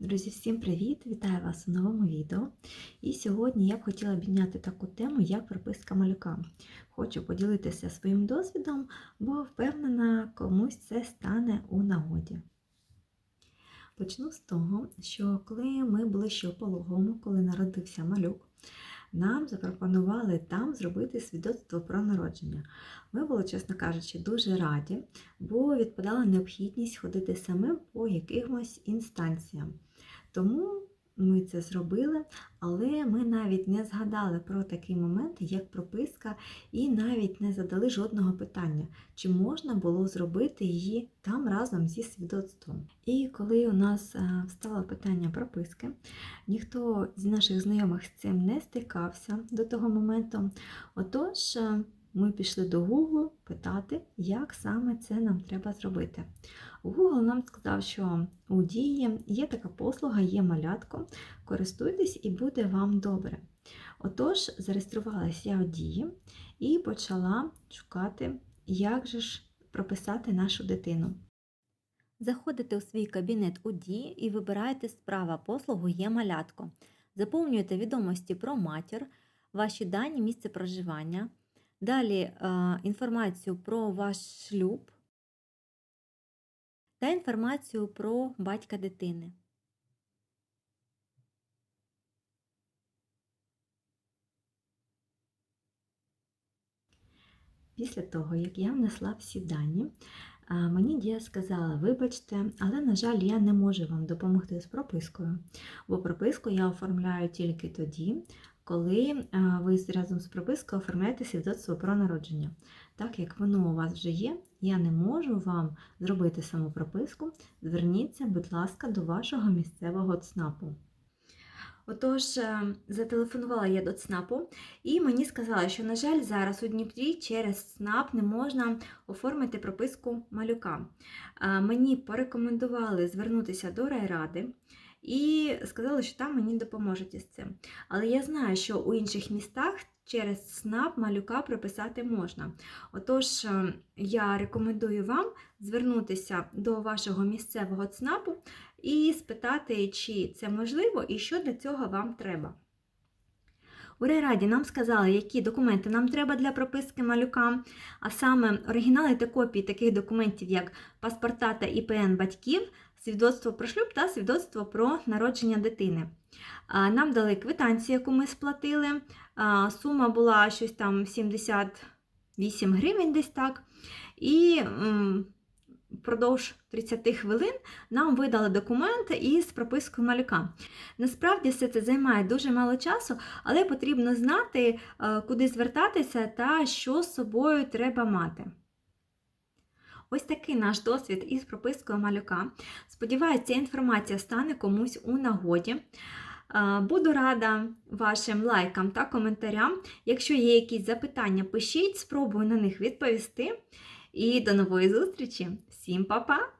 Друзі, всім привіт! Вітаю вас у новому відео. І сьогодні я б хотіла підняти таку тему, як прописка малюка. Хочу поділитися своїм досвідом, бо впевнена, комусь це стане у нагоді. Почну з того, що коли ми були ще у пологому, коли народився малюк, нам запропонували там зробити свідоцтво про народження. Ми були, чесно кажучи, дуже раді, бо відпадала необхідність ходити самим по якимось інстанціям. Тому ми це зробили, але ми навіть не згадали про такий момент, як прописка, і навіть не задали жодного питання, чи можна було зробити її там разом зі свідоцтвом. І коли у нас е, встало питання прописки, ніхто з наших знайомих з цим не стикався до того моменту. Отож, е, ми пішли до Google питати, як саме це нам треба зробити. Google нам сказав, що у дії є така послуга, є малятко, користуйтесь і буде вам добре. Отож, зареєструвалася я у дії і почала шукати, як же ж прописати нашу дитину. Заходите у свій кабінет у дії і вибираєте справа послугу Є малятко. Заповнюєте відомості про матір, ваші дані, місце проживання. Далі інформацію про ваш шлюб та інформацію про батька дитини. Після того, як я внесла всі дані, мені Дія сказала, вибачте, але, на жаль, я не можу вам допомогти з пропискою, бо прописку я оформляю тільки тоді, коли ви разом з пропискою оформляєте свідоцтво про народження. Так як воно у вас вже є, я не можу вам зробити саму прописку. Зверніться, будь ласка, до вашого місцевого ЦНАПу. Отож, е, зателефонувала я до ЦНАПу, і мені сказали, що, на жаль, зараз у Дніпрі через ЦНАП не можна оформити прописку малюка. Мені порекомендували звернутися до райради і сказали, що там мені допоможуть із цим. Але я знаю, що у інших містах через ЦНАП малюка прописати можна. Отож, е, я рекомендую вам звернутися до вашого місцевого ЦНАПу і спитати, чи це можливо і що для цього вам треба. У райраді нам сказали, які документи нам треба для прописки малюка, а саме оригінали та копії таких документів, як паспорта та ІПН батьків, свідоцтво про шлюб та свідоцтво про народження дитини. Нам дали квитанцію, яку ми сплатили. Сума була щось там 78 гривень десь так. І впродовж 30 хвилин нам видали документ із пропискою малюка. Насправді все це займає дуже мало часу, але потрібно знати, е, куди звертатися та що з собою треба мати. Ось такий наш досвід із пропискою малюка. Сподіваюся, ця інформація стане комусь у нагоді. Буду рада вашим лайкам та коментарям. Якщо є якісь запитання, пишіть, спробую на них відповісти. І до нової зустрічі! Всім па-па!